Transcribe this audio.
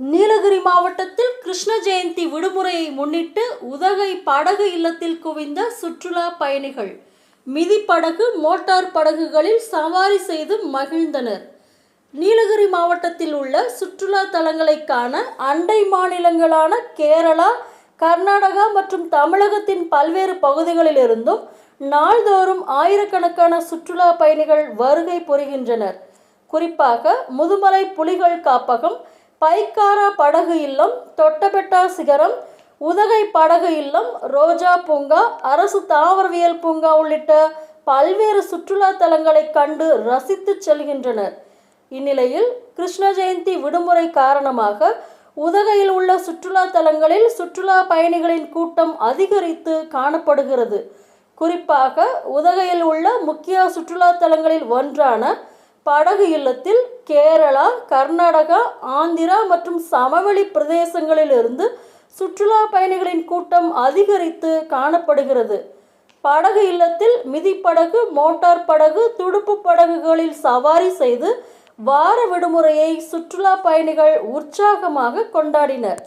நீலகிரி மாவட்டத்தில் கிருஷ்ண ஜெயந்தி விடுமுறையை முன்னிட்டு உதகை படகு இல்லத்தில் குவிந்த சுற்றுலா பயணிகள் மிதிப்படகு மோட்டார் படகுகளில் சவாரி செய்து மகிழ்ந்தனர். நீலகிரி மாவட்டத்தில் உள்ள சுற்றுலா தலங்களை காண அண்டை மாநிலங்களான கேரளா கர்நாடகா மற்றும் தமிழகத்தின் பல்வேறு பகுதிகளிலிருந்தும் நாள்தோறும் ஆயிரக்கணக்கான சுற்றுலா பயணிகள் வருகை புரிகின்றனர். குறிப்பாக முதுமலை புலிகள் காப்பகம் பைக்காரா படகு இல்லம் தொட்டபெட்டா சிகரம் உதகை படகு இல்லம் ரோஜா பூங்கா அரசு தாவரவியல் பூங்கா உள்ளிட்ட பல்வேறு சுற்றுலா தலங்களை கண்டு ரசித்து செல்கின்றனர். இந்நிலையில் கிருஷ்ண ஜெயந்தி விடுமுறை காரணமாக உதகையில் உள்ள சுற்றுலா தலங்களில் சுற்றுலா பயணிகளின் கூட்டம் அதிகரித்து காணப்படுகிறது. குறிப்பாக உதகையில் உள்ள முக்கிய சுற்றுலா தலங்களில் ஒன்றான படகு இல்லத்தில் கேரளா கர்நாடகா ஆந்திரா மற்றும் சமவெளி பிரதேசங்களிலிருந்து சுற்றுலா பயணிகளின் கூட்டம் அதிகரித்து காணப்படுகிறது. படகு இல்லத்தில் மிதிப்படகு மோட்டார் படகு துடுப்பு படகுகளில் சவாரி செய்து வார விடுமுறையை சுற்றுலா பயணிகள் உற்சாகமாக கொண்டாடினர்.